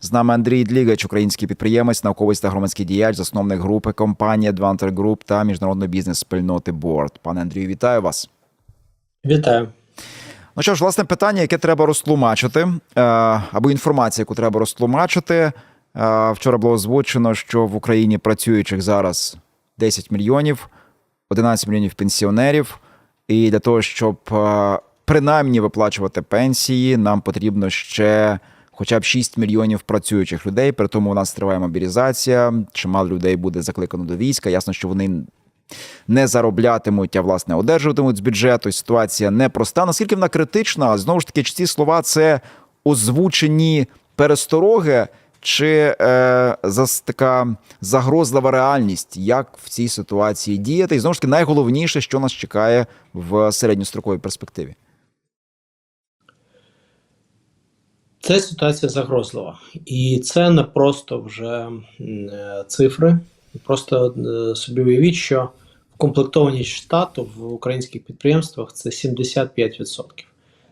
З нами Андрій Длігач, український підприємець, науковець та громадський діяч, засновник групи компанії Advanter Group та міжнародної бізнес-спільноти Board. Пане Андрію, вітаю вас. Вітаю. Ну що ж, власне, питання, яке треба розтлумачити, е, або інформація, яку треба розтлумачити. Е, Вчора було озвучено, що в Україні працюючих зараз 10 мільйонів, 11 мільйонів пенсіонерів. І для того, щоб е, принаймні виплачувати пенсії, нам потрібно ще хоча б 6 мільйонів працюючих людей. При тому у нас триває мобілізація. Чимало людей буде закликано до війська. Ясно, що вони не зароблятимуть, а власне одержуватимуть з бюджету. Ситуація непроста. Наскільки вона критична? Знову ж таки, ці слова це озвучені перестороги, чи е, зас, така загрозлива реальність, як в цій ситуації діяти? І знову ж таки, найголовніше, що нас чекає в середньостроковій перспективі. Це ситуація загрозлива, і це не просто вже е, цифри. Просто е, собі уявіть, що комплектованість штату в українських підприємствах це 75%.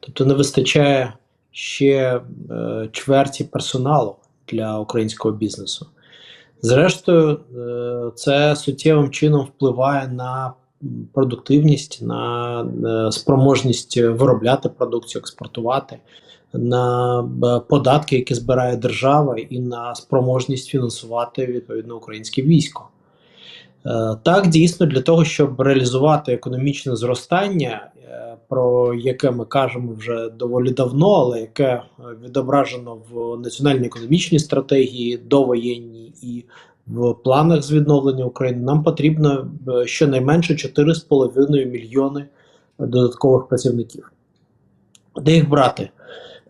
Тобто не вистачає ще е, чверті персоналу для українського бізнесу. Зрештою, це суттєвим чином впливає на продуктивність, на спроможність виробляти продукцію, експортувати, на е, податки, які збирає держава, і на спроможність фінансувати відповідно українське військо. Е, Так, дійсно, для того, щоб реалізувати економічне зростання, е, про яке ми кажемо вже доволі давно, але яке відображено в національній економічній стратегії, довоєнній і в планах з відновлення України, нам потрібно щонайменше 4,5 мільйони додаткових працівників. Де їх брати?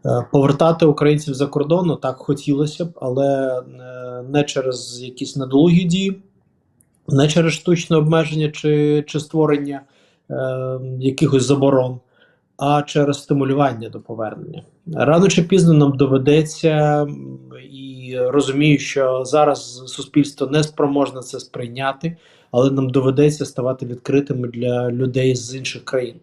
Е, Повертати українців за кордону так хотілося б, але е, не через якісь недолугі дії, не через штучне обмеження чи, чи створення е, якихось заборон, а через стимулювання до повернення. Рано чи пізно нам доведеться, і розумію, що зараз суспільство не спроможне це сприйняти, але нам доведеться ставати відкритими для людей з інших країн.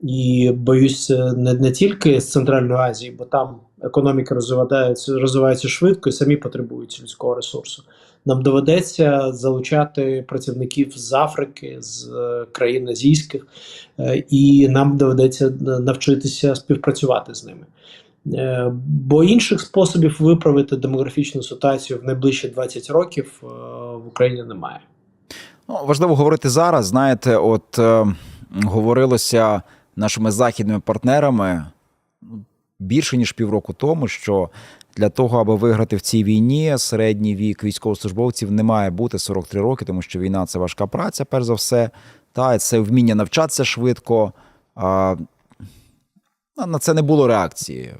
І боюсь, е, не, не тільки з Центральної Азії, бо там економіка розвивається, розвивається швидко і самі потребують людського ресурсу. Нам доведеться залучати працівників з Африки, з е, країн азійських, е, і нам доведеться навчитися співпрацювати з ними. Бо інших способів виправити демографічну ситуацію в найближчі 20 років в Україні немає. Ну, важливо говорити зараз. Знаєте, от е, говорилося нашими західними партнерами більше ніж півроку тому, що для того, аби виграти в цій війні, середній вік військовослужбовців не має бути 43 роки, тому що війна це важка праця, перш за все. Та це вміння навчатися швидко. А, на це не було реакції.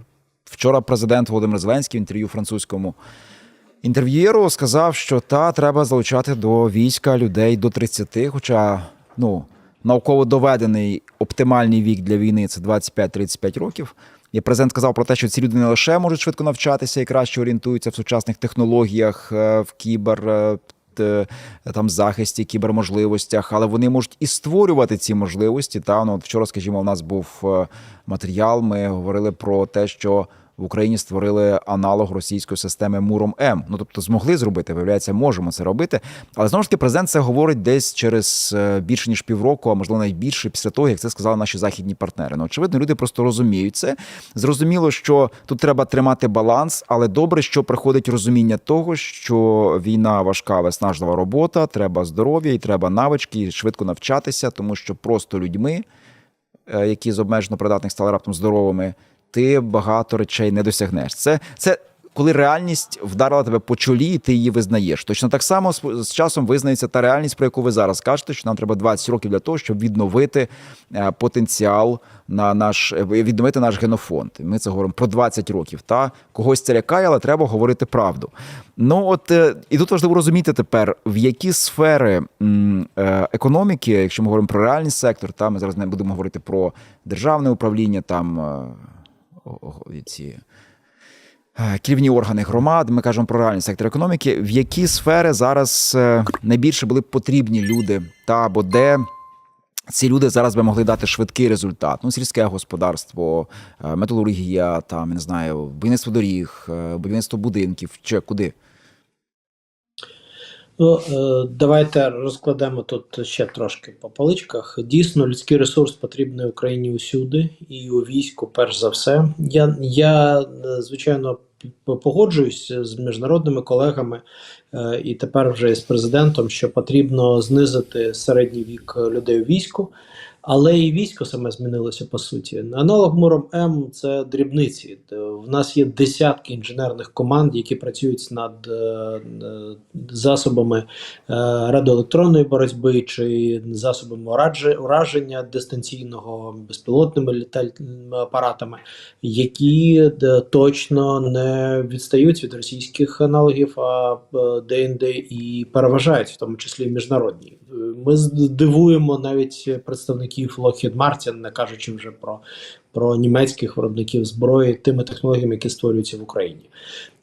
Вчора президент Володимир Зеленський в інтерв'ю французькому інтерв'єру сказав, що та треба залучати до війська людей до 30, хоча ну, науково доведений оптимальний вік для війни це 25-35 років. І президент сказав про те, що ці люди не лише можуть швидко навчатися і краще орієнтуються в сучасних технологіях, е, в кібер. е, Там захисті, кіберможливостях, але вони можуть і створювати ці можливості. Та ну от вчора, скажімо, у нас був е, матеріал. Ми говорили про те, що в Україні створили аналог російської системи Муром М. Ну тобто змогли зробити, виявляється, можемо це робити. Але знову ж таки, президент це говорить десь через е, більше ніж півроку, а можливо навіть більше після того, як це сказали наші західні партнери. Ну очевидно, люди просто розуміють це. Зрозуміло, що тут треба тримати баланс, але добре, що приходить розуміння того, що війна важка, виснажлива робота, треба здоров'я і треба навички, і швидко навчатися, тому що просто людьми е, які з обмежено придатних стали раптом здоровими, ти багато речей не досягнеш. Це, це коли реальність вдарила тебе по чолі, і ти її визнаєш. Точно так само з, часом визнається та реальність, про яку ви зараз кажете, що нам треба 20 років для того, щоб відновити е, потенціал на наш е, відновити наш генофонд. Ми це говоримо про 20 років. Та когось це лякає, але треба говорити правду. Ну от е, і тут важливо розуміти тепер, в які сфери економіки, якщо ми говоримо про реальний сектор, та ми зараз не будемо говорити про державне управління, там ці керівні органи громад. Ми кажемо про реальний сектор економіки. В які сфери зараз е, найбільше були б потрібні люди, та або де ці люди зараз би могли дати швидкий результат. Ну, сільське господарство, е, металургія, там, не знаю, будівництво доріг, е, будівництво будинків чи куди. Ну, е, давайте розкладемо тут ще трошки по поличках. Дійсно, людський ресурс потрібний Україні усюди, і у війську, перш за все. Я, я е, звичайно, погоджуюсь з міжнародними колегами е, і тепер вже з президентом, що потрібно знизити середній вік людей у війську. Але і військо саме змінилося по суті. Аналог Муром М це дрібниці. Е, В нас є десятки інженерних команд, які працюють над е, е, засобами радіоелектронної боротьби чи засобами ураження дистанційного безпілотними літальними апаратами, які точно не відстають від російських аналогів, а е, і переважають, в тому числі міжнародні. Ми здивуємо навіть представників Lockheed Martin, не кажучи вже про, про німецьких виробників зброї, тими технологіями, які створюються в Україні.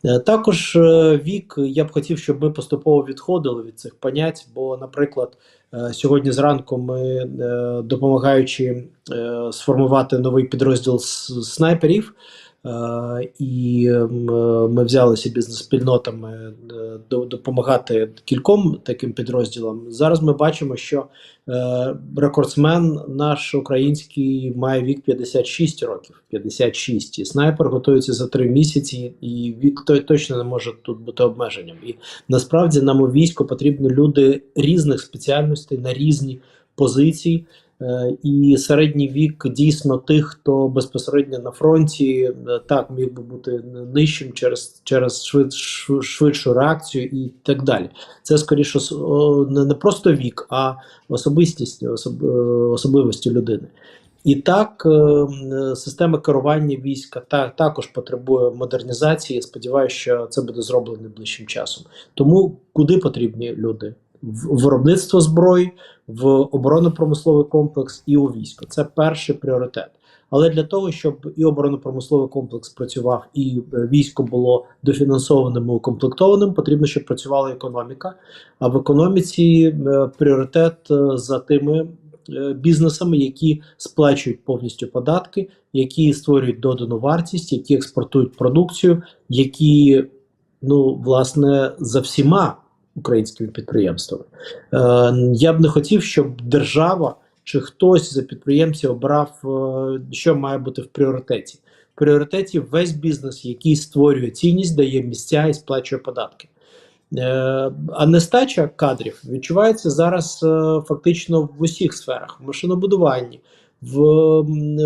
Е, Також е, вік я б хотів, щоб ми поступово відходили від цих понять. Бо, наприклад, е, сьогодні зранку ми, допомагаючи сформувати новий підрозділ снайперів, і м, е, ми взялися бізнес-спільнотами е, до- допомагати кільком таким підрозділам. Зараз ми бачимо, що е, рекордсмен наш український має вік 56 років. 56. І снайпер готується за три місяці, і вік той точно не може тут бути обмеженням. І насправді нам у війську потрібні люди різних спеціальностей на різні позиції. Е, І середній вік дійсно тих, хто безпосередньо на фронті, е, так міг би бути нижчим через, через швид, швидшу реакцію і так далі. Це скоріше не просто вік, а особистість, особ, е, особливості людини. І так, система керування війська та, також потребує модернізації. Сподіваюся, що це буде зроблено найближчим часом. Тому куди потрібні люди? В виробництво зброї, в оборонно-промисловий комплекс і у військо. Це перший пріоритет. Але для того, щоб і оборонно-промисловий комплекс працював, і е, військо було дофінансованим і укомплектованим, потрібно, щоб працювала економіка. А в економіці е, пріоритет е, за тими бізнесами, які сплачують повністю податки, які створюють додану вартість, які експортують продукцію, які ну власне за всіма українськими підприємствами. Е, я б не хотів, щоб держава чи хтось за підприємців обрав, е, що має бути в пріоритеті. В пріоритеті весь бізнес, який створює цінність, дає місця і сплачує податки. Е, А нестача кадрів відчувається зараз фактично в усіх сферах: в машинобудуванні, в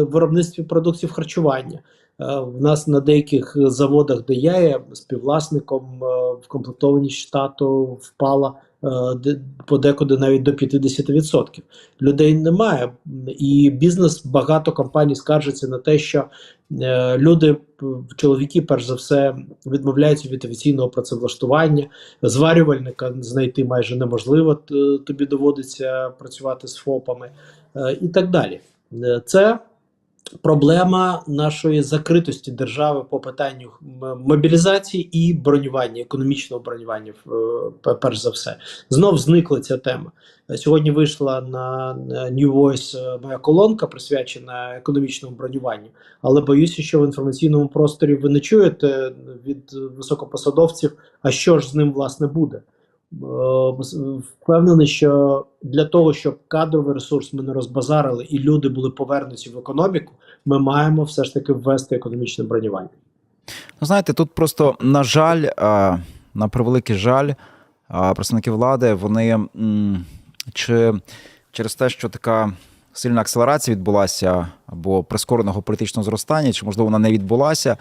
виробництві продуктів харчування. Е, В нас на деяких заводах, де я є співвласником, е, в комплектованість штату впала е, подекуди навіть до 50%. Людей немає, і бізнес багато компаній скаржиться на те, що е, люди, чоловіки, перш за все, відмовляються від офіційного працевлаштування. Зварювальника знайти майже неможливо, тобі доводиться працювати з ФОПами е, і так далі. Е, Це проблема нашої закритості держави по питанню мобілізації і бронювання, економічного бронювання, е, перш за все. Знов зникла ця тема. Е, Сьогодні вийшла на New Voice моя колонка, присвячена економічному бронюванню. Але боюся, що в інформаційному просторі ви не чуєте від високопосадовців, а що ж з ним власне буде. Е, Впевнений, що для того, щоб кадровий ресурс ми не розбазарили і люди були повернуті в економіку, ми маємо все ж таки ввести економічне бронювання. Ну, знаєте, тут просто, на жаль, на превеликий жаль, представники влади, вони чи через те, що така сильна акселерація відбулася, або прискореного політичного зростання, чи можливо вона не відбулася,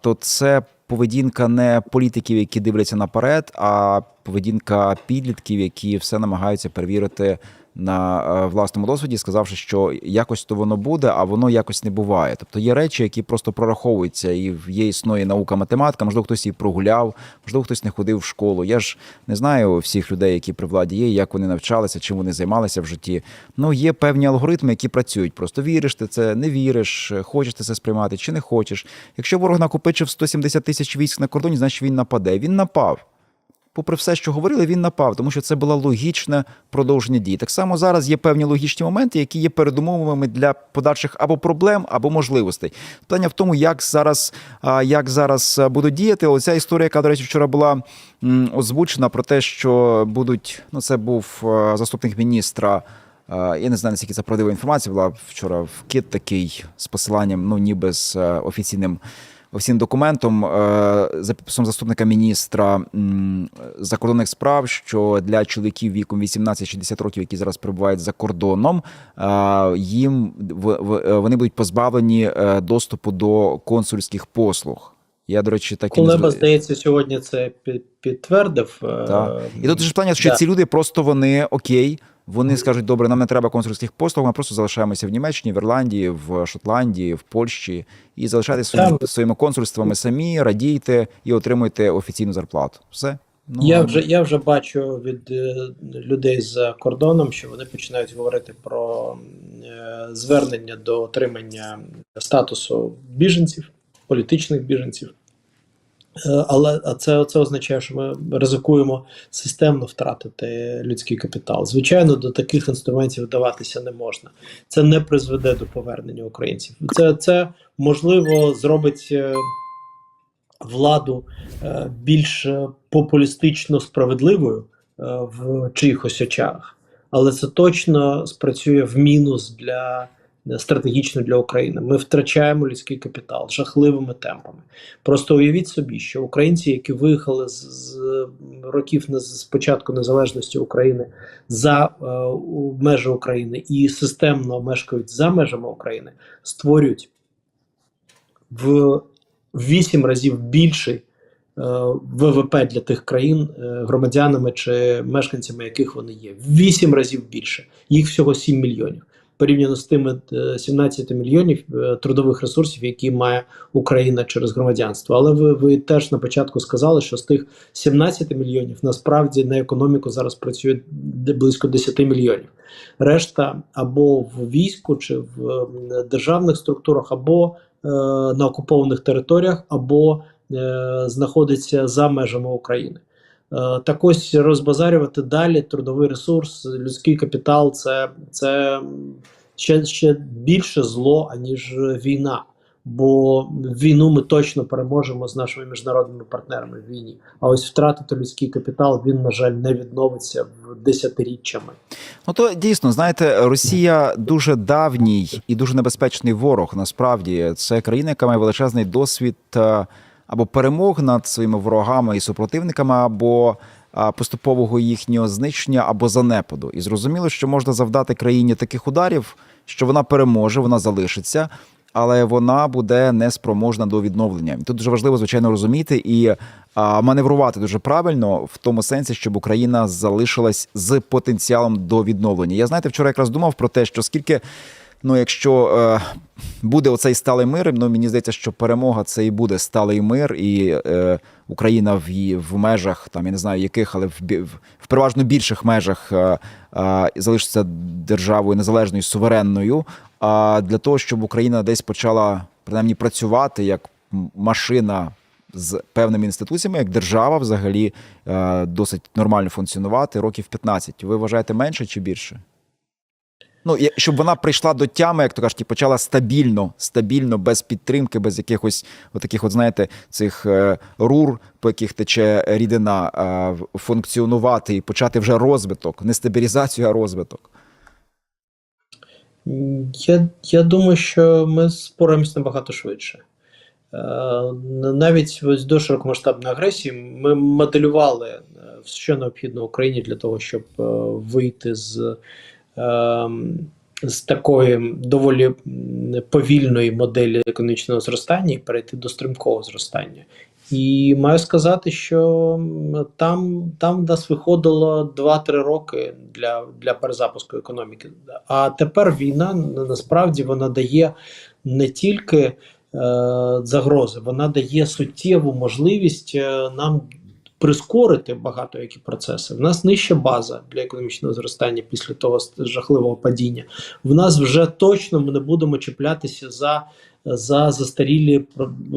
то це поведінка не політиків, які дивляться наперед, а поведінка підлітків, які все намагаються перевірити на е, власному досвіді, сказавши, що якось то воно буде, а воно якось не буває. Тобто є речі, які просто прораховуються, і є існує наука математика, можливо, хтось її прогуляв, можливо, хтось не ходив в школу. Я ж не знаю всіх людей, які при владі є, як вони навчалися, чим вони займалися в житті. Ну, є певні алгоритми, які працюють. Просто віриш ти це, не віриш, хочеш ти це сприймати чи не хочеш. Якщо ворог накопичив 170 тисяч військ на кордоні, значить він нападе. Він напав. Попри все, що говорили, він напав, тому що це було логічне продовження дій. Так само зараз є певні логічні моменти, які є передумовами для подальших або проблем, або можливостей. Питання в тому, як зараз, як зараз будуть діяти. Оця історія, яка, до речі, вчора була озвучена про те, що будуть ну, це був заступник міністра. Я не знаю, наскільки це правдива інформація була вчора в кіт такий з посиланням, ну ніби з офіційним офіційним документом е, за підписом заступника міністра закордонних справ, що для чоловіків віком 18-60 років, які зараз перебувають за кордоном, е, їм е, вони будуть позбавлені доступу до консульських послуг. Я, до речі, так і не Кулеба, здається, сьогодні це під- підтвердив. так. І тут ж питання, що да. ці люди просто вони окей. Вони скажуть, добре, нам не треба консульських послуг, ми просто залишаємося в Німеччині, в Ірландії, в Шотландії, в Польщі і залишайтеся своїми, своїми консульствами самі, радійте і отримуйте офіційну зарплату. Все. Ну, Я вже я вже бачу від е, людей за кордоном, що вони починають говорити про е, звернення до отримання статусу біженців, політичних біженців. Е, Але а це, це означає, що ми ризикуємо системно втратити людський капітал. Звичайно, до таких інструментів вдаватися не можна. Це не призведе до повернення українців. Це, це можливо зробить е, владу е, більш популістично справедливою в чиїхось очах, але це точно спрацює в мінус для стратегічно для України. Ми втрачаємо людський капітал жахливими темпами. Просто уявіть собі, що українці, які виїхали з, з років не з початку незалежності України за е, межі України і системно мешкають за межами України, створюють в вісім разів більший е, ВВП для тих країн, е, громадянами чи мешканцями яких вони є. Вісім разів більше. Їх всього 7 мільйонів. Порівняно з тими е, 17 мільйонів е, трудових ресурсів, які має Україна через громадянство. Але ви, ви теж на початку сказали, що з тих 17 мільйонів насправді на економіку зараз працює близько 10 мільйонів. Решта або в війську чи в е, державних структурах, або е, на окупованих територіях, або е, знаходиться за межами України. Е, так ось розбазарювати далі трудовий ресурс, людський капітал це, це ще, ще більше зло, аніж війна. Бо війну ми точно переможемо з нашими міжнародними партнерами в війні. А ось втратити людський капітал він, на жаль, не відновиться в десятиріччями. Ну то дійсно, знаєте, Росія дуже давній і дуже небезпечний ворог. Насправді це країна, яка має величезний досвід е, або перемог над своїми ворогами і супротивниками, або поступового їхнього знищення або занепаду. І зрозуміло, що можна завдати країні таких ударів, що вона переможе, вона залишиться. Але вона буде неспроможна до відновлення. Тут дуже важливо, звичайно, розуміти і маневрувати дуже правильно в тому сенсі, щоб Україна залишилась з потенціалом до відновлення. Я знаєте, вчора якраз думав про те, що скільки, ну якщо е, буде оцей сталий мир, ну мені здається, що перемога це і буде сталий мир, і е, Україна в в межах, там я не знаю яких, але в, в, переважно більших межах е, е, залишиться державою незалежною суверенною. А для того, щоб Україна десь почала принаймні працювати як машина з певними інституціями, як держава, взагалі е, досить нормально функціонувати років 15. Ви вважаєте менше чи більше? Ну, щоб вона прийшла до тями, як то кажуть, і почала стабільно, стабільно, без підтримки, без якихось отаких, от знаєте, цих е, рур, по яких тече рідина, е, функціонувати і почати вже розвиток, не стабілізацію, а розвиток. Я, я думаю, що ми спораємось набагато швидше. Е, навіть ось до широкомасштабної агресії ми моделювали, що необхідно Україні для того, щоб вийти з, з такої доволі повільної моделі економічного зростання і перейти до стрімкого зростання. І маю сказати, що там, там в нас виходило 2-3 роки для, для перезапуску економіки. А тепер війна насправді вона дає не тільки е, загрози, вона дає суттєву можливість е, нам прискорити багато які процеси. В нас нижча база для економічного зростання після того жахливого падіння. В нас вже точно ми не будемо чіплятися за за застарілі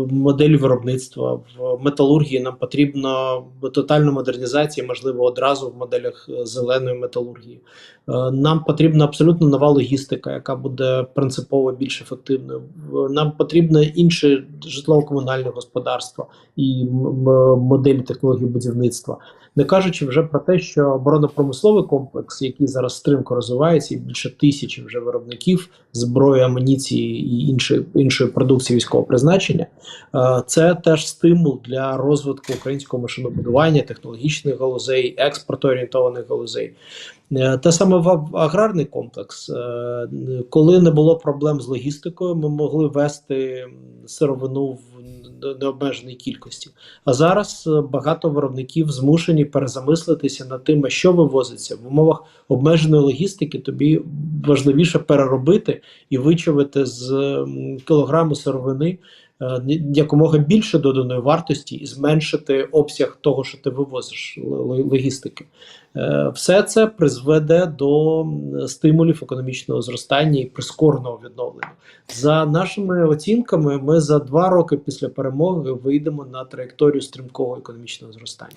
моделі виробництва в металургії. Нам потрібно тотальна модернізація, можливо, одразу в моделях е, зеленої металургії. Е, Нам потрібна абсолютно нова логістика, яка буде принципово більш ефективною. Нам потрібно інше житлово-комунальне господарство і моделі технології будівництва. Не кажучи вже про те, що оборонно-промисловий комплекс, який зараз стрімко розвивається, і більше тисячі вже виробників зброї, амуніції і іншої іншої продукції військового призначення, е, це теж стимул для розвитку українського машинобудування, технологічних галузей, експортоорієнтованих галузей. Е, Те саме в аграрний комплекс, Е, коли не було проблем з логістикою, ми могли вести сировину в необмеженій кількості. А зараз багато виробників змушені перезамислитися над тим, що вивозиться в умовах обмеженої логістики. Тобі важливіше переробити і вичавити з кілограму сировини е, якомога більше доданої вартості і зменшити обсяг того, що ти вивозиш логістики. Е, Все це призведе до стимулів економічного зростання і прискореного відновлення. За нашими оцінками, ми за два роки після перемоги вийдемо на траєкторію стрімкого економічного зростання.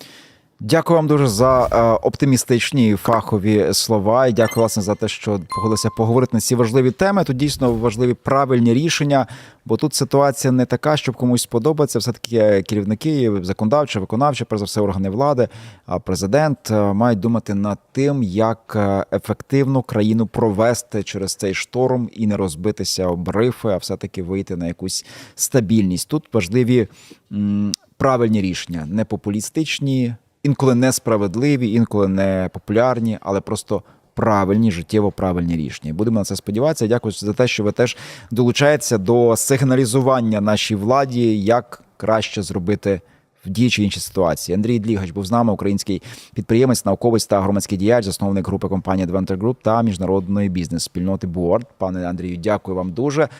Дякую вам дуже за е, оптимістичні фахові слова. І дякую власне за те, що погодилися поговорити на ці важливі теми. Тут дійсно важливі правильні рішення, бо тут ситуація не така, щоб комусь сподобається. Все таки керівники, законодавчі, виконавчі, перш за все, органи влади, а президент е, мають думати над тим, як е, ефективно країну провести через цей шторм і не розбитися об рифи, а все таки вийти на якусь стабільність. Тут важливі правильні рішення, не популістичні інколи несправедливі, інколи не популярні, але просто правильні, життєво правильні рішення. Будемо на це сподіватися. Дякую за те, що ви теж долучаєтеся до сигналізування нашій владі, як краще зробити. В дій чи іншій ситуації Андрій Длігач був з нами, український підприємець, науковець та громадський діяч, засновник групи компанії Adventure Group та міжнародної бізнес спільноти Board. Пане Андрію, дякую вам дуже.